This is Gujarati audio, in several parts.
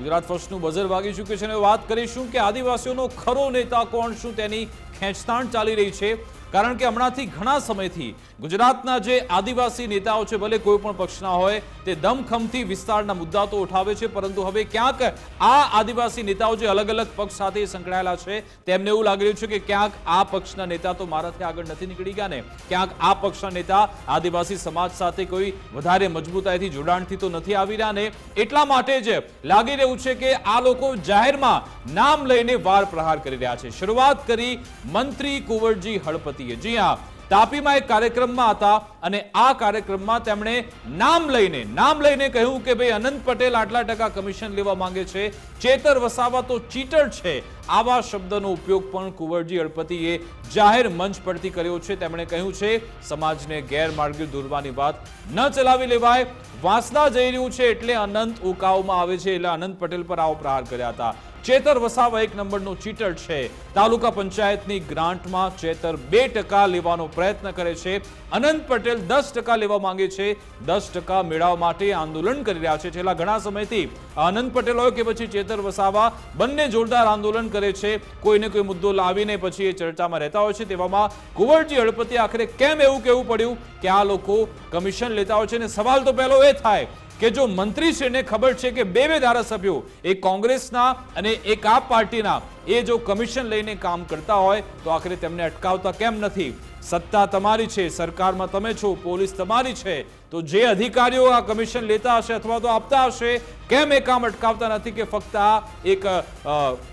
ગુજરાત ફર્સ્ટનું બઝર વાગી ચૂક્યું છે અને વાત કરીશું કે આદિવાસીઓનો ખરો નેતા કોણ? શું તેની ખેંચતાણ ચાલી રહી છે? કારણ કે હમણાંથી ઘણા સમયથી ગુજરાતના જે આદિવાસી નેતાઓ છે, ભલે કોઈ પણ પક્ષના હોય, તે દમખમથી વિસ્તારના મુદ્દા તો ઉઠાવે છે, પરંતુ હવે ક્યાંક આ આદિવાસી નેતાઓ જે અલગ અલગ પક્ષ સાથે સંકળાયેલા છે, તેમને એવું લાગી રહ્યું છે કે ક્યાંક આ પક્ષના નેતા તો મારાથી આગળ નથી નીકળી ગયા ને, ક્યાંક આ પક્ષના નેતા આદિવાસી સમાજ સાથે કોઈ વધારે મજબૂતાઈથી જોડાણથી તો નથી આવી રહ્યા ને, એટલા માટે જ લાગી રહ્યું છે કે આ લોકો જાહેરમાં નામ લઈને વાર પ્રહાર કરી રહ્યા છે. શરૂઆત કરી મંત્રી કુંવરજી હળપતિએ જી હા, તાપીમાં એક કાર્યક્રમમાં હતા અને આ કાર્યક્રમમાં તેમણે નામ લઈને નામ લઈને કહ્યું કે ભાઈ, અનંત પટેલ આટલા ટકા કમિશન લેવા માંગે છે. ચેતર વસાવા તો ચીટર છે. આવા શબ્દનો ઉપયોગ પણ કુંવરજી અડપતિએ જાહેર મંચ પરથી કર્યો છે. તેમણે કહ્યું છે, સમાજને ગેરમાર્ગે દોરવાની વાત ન ચલાવી લેવાય. વાંસદા જઈ રહ્યું છે એટલે અનંત ઉકાવમાં આવે છે. એટલે અનંત પટેલ પર આવો પ્રહાર કર્યા હતા. ચેતર વસાવા એક નંબરનો ચીટર છે. તાલુકા પંચાયતની ગ્રાન્ટમાં ચેતર બે ટકા લેવાનો પ્રયત્ન કરે છે. અનંત પટેલ દસ ટકા લેવા માંગે છે. દસ ટકા મેળવવા માટે આંદોલન કરી રહ્યા છે. છેલ્લા ઘણા સમયથી અનંત પટેલ કે પછી ચેતર વસાવા બંને જોરદાર આંદોલન કરે છે. કોઈને કોઈ મુદ્દો લાવીને પછી એ ચર્ચામાં રહેતા હોય છે. તેવામાં કુંવરજી હળપતિ આખરે કેમ એવું કહેવું પડ્યું? કે આ લોકો કમિશન લેતા હોય છે અને સવાલ તો પહેલો એ થાય કે જો મંત્રીશ્રીને ખબર છે કે બે બે ધારાસભ્યો એક કોંગ્રેસના અને એક આપ પાર્ટીના, એ જો કમિશન લઈને કામ કરતા હોય, તો આખરે તેમને અટકાવતા કેમ નથી? સત્તા તમારી છે, સરકારમાં તમે છો, પોલીસ તમારી છે, તો જે અધિકારીઓ આ કમિશન લેતા હશે અથવા તો આપતા હશે, કેમ એ કામ અટકાવતા નથી કે ફક્ત આ એક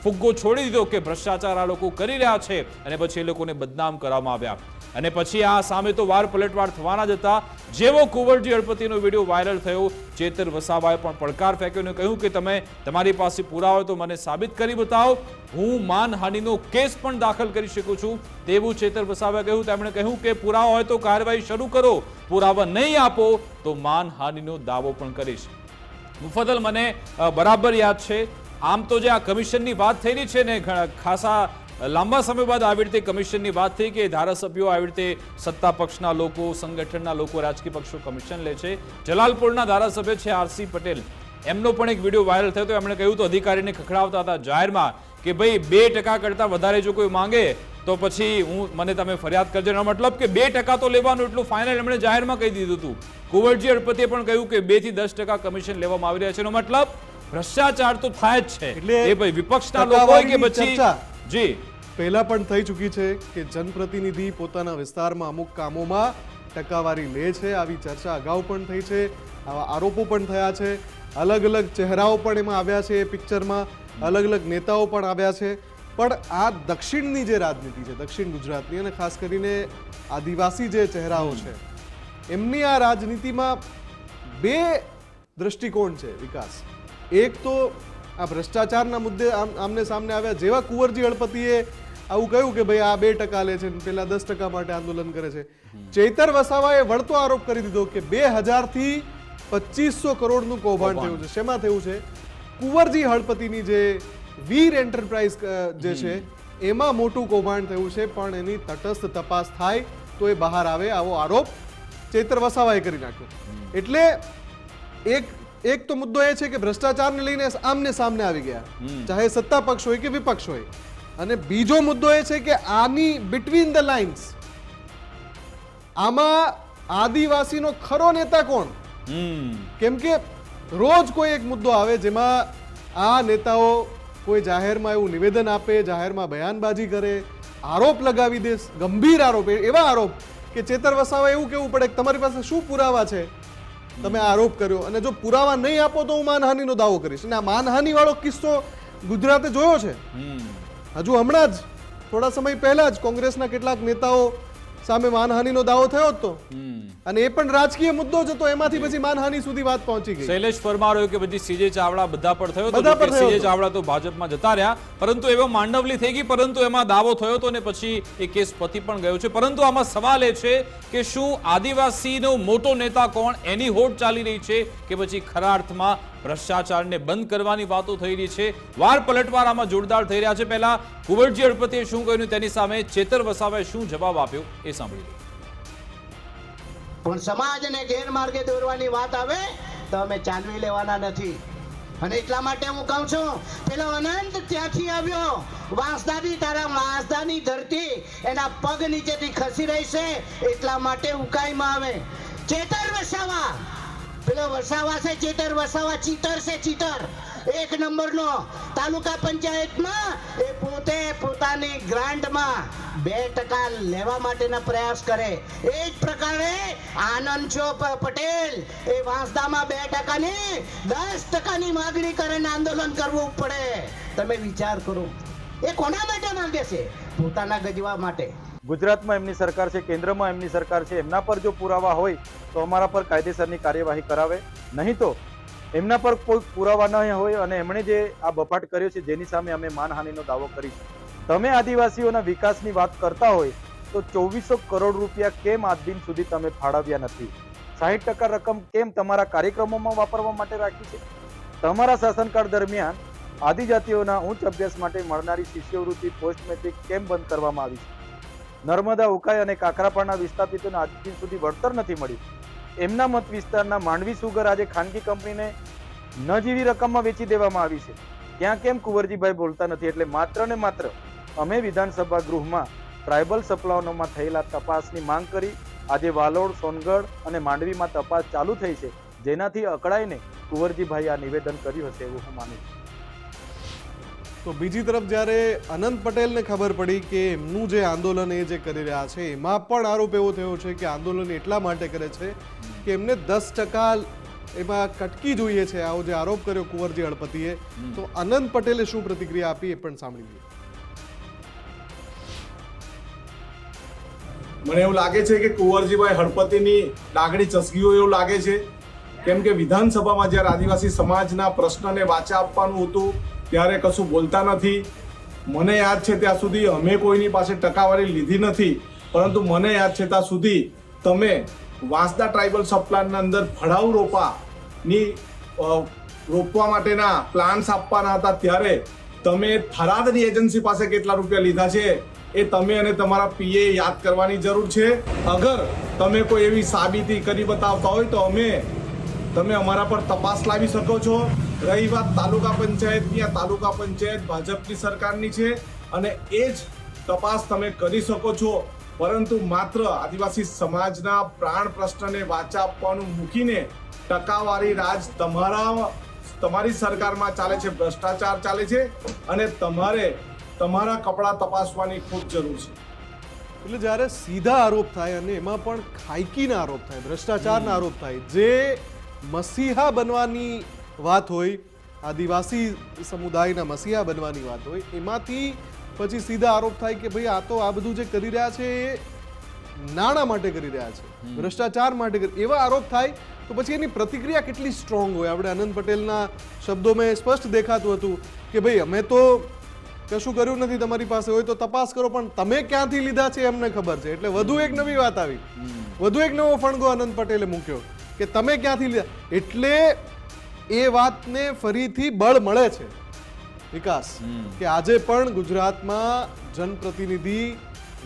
ફુગ્ગો છોડી દીધો કે ભ્રષ્ટાચાર આ લોકો કરી રહ્યા છે, અને પછી એ લોકોને બદનામ કરવામાં આવ્યા? અને પછી આ સામે તો વાર પલટવાર થવાના જ હતા. જેવો કુંવરજી અડપતિનો વીડિયો વાયરલ થયો, ચેતર વસાવાએ પણ પડકાર ફેંક્યો અને કહ્યું કે તમે તમારી પાસે પુરાવા તો મને સાબિત કરી બતાવો. હું માનહાનિનો કેસ પણ દાખલ કરી શકું છું. તેવું ચેતર વસાવાએ કહ્યું. તેમણે કહ્યું કે પુરાવા હોય તો કાર્યવાહી શરૂ કરો. પુરાવા નહીં આપો તો માનહાનિનો દાવો પણ કરીશ. મુફદલ મને બરાબર યાદ છે. આમ તો જે આ કમિશનની વાત થયેલી છે ને ખાસા લાંબા સમય બાદ આવી રીતે કમિશનની વાત થઈ કે ધારાસભ્યો આવી રીતે સત્તા પક્ષના લોકો સંગઠનના લોકો રાજકીય પક્ષો કમિશન લે છે. જલાલપુરના ધારાસભ્ય છે આરસી પટેલ. એમનો પણ એક વીડિયો વાયરલ થયો હતો. એમણે કહ્યું તો અધિકારીને ખખડાવતા હતા જાહેરમાં કે ભાઈ બે ટકા કરતાં વધારે જો કોઈ માંગે તો પછી હું મને તમે ફરિયાદ કરજો. એનો મતલબ કે બે ટકા તો લેવાનું એટલું ફાઇનલ એમણે જાહેરમાં કહી દીધું હતું. કુંવરજી અડપતિએ પણ કહ્યું કે બેથી દસ ટકા કમિશન લેવામાં આવી રહ્યા છે. એનો મતલબ ભ્રષ્ટાચાર તો થાય જ છે. એટલે એ ભાઈ વિપક્ષના લોકો હોય કે પછી. જી. પહેલા પણ થઈ ચૂકી છે કે જનપ્રતિનિધિ પોતાના વિસ્તારમાં અમુક કામોમાં ટકાવારી લે છે. આવી ચર્ચા અગાઉ પણ થઈ છે. આવા આરોપો પણ થયા છે. અલગ અલગ ચહેરાઓ પણ એમાં આવ્યા છે એ પિક્ચરમાં. અલગ અલગ નેતાઓ પણ આવ્યા છે. પણ આ દક્ષિણની જે રાજનીતિ છે, દક્ષિણ ગુજરાતની અને ખાસ કરીને આદિવાસી જે ચહેરાઓ છે, એમની આ રાજનીતિમાં બે દ્રષ્ટિકોણ છે વિકાસ. એક તો આ ભ્રષ્ટાચારના મુદ્દે આમ આમને સામને આવ્યા જેવા કુંવરજી હળપતિએ આવું કહ્યું કે ભાઈ આ બે ટકા લે છે પેલા દસ ટકા માટે આંદોલન કરે છે. ચૈતર વસાવાએ વળતો આરોપ કરી દીધો કે બે હજારથી પચીસો કરોડનું કૌભાંડ થયું છે. શેમાં થયું છે? કુંવરજી હળપતિની જે વીર એન્ટરપ્રાઇઝ જે છે, એમાં મોટું કૌભાંડ થયું છે, પણ એની તટસ્થ તપાસ થાય તો એ બહાર આવે આવો આરોપ ચૈતર વસાવાએ કરી નાખ્યો. એટલે એક એક તો મુદ્દો એ છે કે ભ્રષ્ટાચારને લઈને આમને સામને આવી ગયા. ચાહે સત્તા પક્ષ હોય કે વિપક્ષ હોય. અને બીજો મુદ્દો એ છે કે આની બિટવીન ધ લાઇન્સ આમાં આદિવાસીનો ખરો નેતા કોણ? કેમ કે રોજ કોઈ એક મુદ્દો આવે જેમાં આ નેતાઓ કોઈ જાહેરમાં એવું નિવેદન આપે જાહેરમાં બયાનબાજી કરે આરોપ લગાવી દે ગંભીર આરોપ એવા આરોપ કે ચેતર વસાવા એવું કેવું પડે કે તમારી પાસે શું પુરાવા છે? તમે આરોપ કર્યો અને જો પુરાવા નહીં આપો તો હું માનહાનિનો દાવો કરીશ. અને આ માનહાનિ વાળો કિસ્સો ગુજરાતે જોયો છે? હજુ હમણાં જ થોડા સમય પહેલા જ કોંગ્રેસના કેટલાક નેતાઓ સામે માનહાનિનો દાવો થયો હતો અને એ પણ રાજકીય મુદ્દો જ હતો. એમાંથી પછી માનહાનિ સુધી વાત પહોંચી ગઈ. શૈલેષ પરમાર કે પછી સીજે ચાવડા બધા પર થયો બધા પર સીજે. ચાવડા તો ભાજપમાં જતા રહ્યા. પરંતુ એવો માંડવલી થઈ ગઈ પરંતુ એમાં દાવો થયો હતો ને પછી એ કેસ પતી પણ ગયો છે. પરંતુ આમાં સવાલ એ છે કે શું આદિવાસીનો મોટો નેતા કોણ? એની હોડ ચાલી રહી છે કે પછી ખરા અર્થમાં ભ્રષ્ટાચારને બંધ કરવાની વાતો થઈ રહી છે. વાર પલટવાર આમાં જોરદાર થઈ રહ્યા છે. પહેલા કુંવરજી અડપતિએ શું કહ્યું તેની સામે ચેતર વસાવાએ શું જવાબ આપ્યો એ સાંભળી પણ સમાજને ગેરમાર્ગે દોરવાની વાત આવે તો અમે ચાલવી લેવાના નથી. અને એટલા માટે હું કહું છું, પેલો અનંત ત્યાંથી આવ્યો. વાંસદાની તારા વાંસદાની ધરતી એના પગ નીચેથી ખસી રહી છે. એટલા માટે ઉકાઈમાં આવે. ચેતર વસાવા. પેલો વસાવા છે, ચેતર, વસાવા, ચીતર છે, ચીતર. એક નંબરનો તાલુકા પંચાયતમાં એ પોતે પોતાની ગ્રાન્ટમાં બે ટકા લેવા માટેના પ્રયાસ કરે. એ જ પ્રકારે આનંદ છો પટેલ, એ વાંસદામાં બે ટકાની, દસ ટકાની માગણી કરે ને આંદોલન કરવું પડે. તમે વિચાર કરો. એ કોના માટે માંગે છે? પોતાના ગજવા માટે. ગુજરાતમાં એમની સરકાર છે, કેન્દ્રમાં એમની સરકાર છે, એમના પર જો પુરાવા હોય તો અમારા પર કાયદેસરની કાર્યવાહી કરાવે. નહીં તો એમના પર કોઈ પુરાવા ન હોય અને એમણે જે આ બફાટ કર્યો છે, જેની સામે અમે માનહાનિનો દાવો કરીશું. તમે આદિવાસીઓના વિકાસની વાત કરતા હોય તો ચોવીસો કરોડ રૂપિયા કેમ આજ દિન સુધી તમે ફાળવ્યા નથી? સાહીઠ ટકા રકમ કેમ તમારા કાર્યક્રમોમાં વાપરવા માટે રાખી છે? તમારા શાસનકાળ દરમિયાન આદિજાતિઓના ઉચ્ચ અભ્યાસ માટે મળનારી શિષ્યવૃત્તિ પોસ્ટ મેટ્રિક કેમ બંધ કરવામાં આવી છે? નર્મદા, ઉકાઈ અને કાકરાપાડના વિસ્થાપિતોને આજ સુધી વળતર નથી મળ્યું. એમના મત વિસ્તારના માંડવી સુગર આજે ખાનગી કંપનીને ન જેવી રકમમાં વેચી દેવામાં આવી છે. ત્યાં કેમ કુંવરજીભાઈ બોલતા નથી? એટલે માત્ર ને માત્ર અમે વિધાનસભા ગૃહમાં ટ્રાઇબલ સપ્લાયનોમાં થયેલા તપાસની માંગ કરી આજે વાલોડ, સોનગઢ અને માંડવીમાં તપાસ ચાલુ થઈ છે. જેનાથી અકળાઈને કુંવરજીભાઈ આ નિવેદન કર્યું હશે એવું હું માનું છું. તો બીજી તરફ જ્યારે અનંત પટેલને ખબર પડી કે એમનું જે આંદોલન એ જે કરી રહ્યા છે, એમાં પણ આરોપ એવો થયો છે કે આંદોલન એટલા માટે કરે છે કે એમને દસ ટકા એમાં કટકી જોઈએ છે. આવો જે આરોપ કર્યો કુંવરજી હળપતિએ, તો અનંત પટેલે શું પ્રતિક્રિયા આપી એ પણ સાંભળી લઈએ. મને એવું લાગે છે કે કુંવરજીભાઈ હળપતિની લાગણી હોય એવું લાગે છે. કેમ કે વિધાનસભામાં જ્યારે આદિવાસી સમાજના પ્રશ્નને વાચા આપવાનું હતું ત્યારે કશું બોલતા નથી. મને યાદ છે ત્યાં સુધી અમે કોઈની પાસે ટકાવારી લીધી નથી, પરંતુ મને યાદ છે ત્યાં સુધી તમે વાંસદા ટ્રાઇબલ સપ્લાનના અંદર ફળાઉ રોપાની રોપવા માટેના પ્લાન્સ આપવાના હતા. ત્યારે તમે થરાદની એજન્સી પાસે કેટલા રૂપિયા લીધા છે એ તમે અને તમારા પીએ યાદ કરવાની જરૂર છે. અગર તમે કોઈ એવી સાબિતી કરી બતાવતા હોય તો અમે, તમે અમારા પર તપાસ લાવી શકો છો. રહી વાત તાલુકા પંચાયતની, આ તાલુકા પંચાયત ભાજપની સરકારની છે અને એ જ તપાસ તમે કરી શકો છો. પરંતુ માત્ર આદિવાસી સમાજના પ્રાણ પ્રશ્નને વાચા આપવાનું મૂકીને ટકાવારી રાજ તમારા, તમારી સરકારમાં ચાલે છે, ભ્રષ્ટાચાર ચાલે છે અને તમારે તમારા કપડાં તપાસવાની ખૂબ જરૂર છે. એટલે જ્યારે સીધા આરોપ થાય અને એમાં પણ ખાયકીના આરોપ થાય, ભ્રષ્ટાચારના આરોપ થાય, જે મસીહા બનવાની વાત હોય આદિવાસી સમુદાયના મસીહા બનવાની વાત હોય એમાંથી પછી સીધા આરોપ થાય કે ભાઈ આ તો આ બધું જે કરી રહ્યા છે એ નાણાં માટે કરી રહ્યા છે ભ્રષ્ટાચાર માટે કરી એવા આરોપ થાય તો પછી એની પ્રતિક્રિયા કેટલી સ્ટ્રોંગ હોય? આપણે આનંદ પટેલના શબ્દોમાં સ્પષ્ટ દેખાતું હતું કે ભાઈ અમે તો કશું કર્યું નથી તમારી પાસે હોય તો તપાસ કરો પણ તમે ક્યાંથી લીધા છે એમને ખબર છે? એટલે વધુ એક નવી વાત આવી. વધુ એક નવો ફણગો આનંદ પટેલે મૂક્યો કે તમે ક્યાંથી લીધા? એટલે એ વાતને ફરીથી બળ મળે છે. વિકાસ કે આજે પણ ગુજરાતમાં જનપ્રતિનિધિ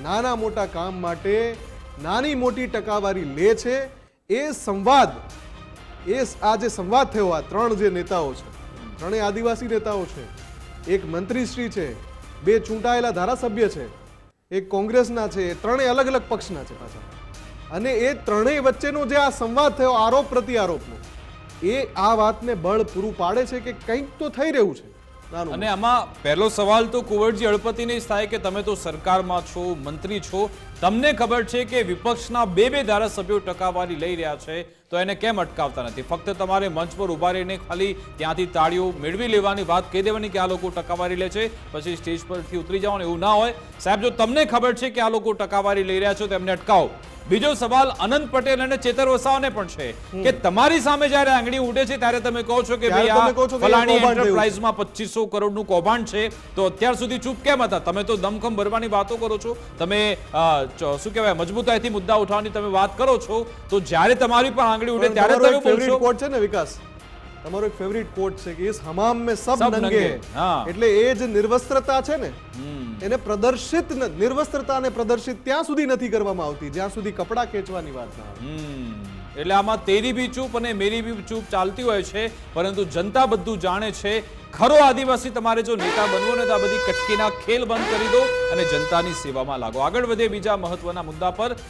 નાના મોટા કામ માટે નાની મોટી ટકાવારી લે છે. એ સંવાદ એ આ જે સંવાદ થયો આ ત્રણ જે નેતાઓ છે ત્રણેય આદિવાસી નેતાઓ છે એક મંત્રીશ્રી છે બે ચૂંટાયેલા ધારાસભ્ય છે એક કોંગ્રેસના છે એ ત્રણેય અલગ અલગ પક્ષના છે પાછા. અને એ ત્રણેય વચ્ચેનો જે આ સંવાદ થયો આરોપ પ્રતિ આરોપનો એ આ વાતને બળ પૂરું પાડે છે કે કંઈક તો થઈ રહ્યું છે. અને આમાં પહેલો સવાલ તો કુંવરજી અળપતિને જ થાય કે તમે તો સરકારમાં છો, મંત્રી છો તમને ખબર છે કે વિપક્ષના બે બે ધારાસભ્યો ટકાવારી લઈ રહ્યા છે તો એને કેમ અટકાવતા નથી? ફક્ત તમારે મંચ પર ઊભા રહીને ખાલી ત્યાંથી તાળીઓ મેળવી લેવાની વાત કહી દેવાની કે આ લોકો ટકાવારી લે છે પછી સ્ટેજ પરથી ઉતરી જવાનું એવું ના હોય. સાહેબ જો તમને ખબર છે કે આ લોકો ટકાવારી લઈ રહ્યા છો તો એમને અટકાવો. બીજો સવાલ અનંત પટેલ અને ચેતર વસાવાને પણ છે કે તમારી સામે જ્યારે આંગળી ઉડે છે ત્યારે તમે કહો છો કે ભાઈ આ ફલાણી. એન્ટરપ્રાઇઝમાં પચીસો કરોડનું કૌભાંડ છે તો અત્યાર સુધી ચૂપ કેમ હતા? તમે તો દમખમ ભરવાની વાતો કરો છો. તમે શું કહેવાય મજબૂતાઈથી મુદ્દા ઉઠાવવાની તમે વાત કરો છો તો જ્યારે તમારી પણ આંગળી ઉઠે ત્યારે તમે બોલશો. કોટ છે ને વિકાસ? તમારો એક ફેવરિટ કોટ છે કે ઇસ હમામ મે સબ નંગે. એટલે એ જે નિર્વસ્ત્રતા છે ને એને પ્રદર્શિત નિર્વસ્ત્રતાને પ્રદર્શિત ત્યાં સુધી નથી કરવામાં આવતી જ્યાં સુધી કપડા ખેંચવાની વાત ના એટલે આમાં તેરી બી ચૂપ અને મેરી બી ચૂપ ચાલતી હોય છે પરંતુ જનતા બધું જાણે છે ખરો આદિવાસી, તમારે જો નેતા બનવો ને તો આ બધી કટકીના ખેલ બંધ કરી દો અને જનતાની સેવામાં લાગો. આગળ વધે બીજા મહત્વના મુદ્દા પર.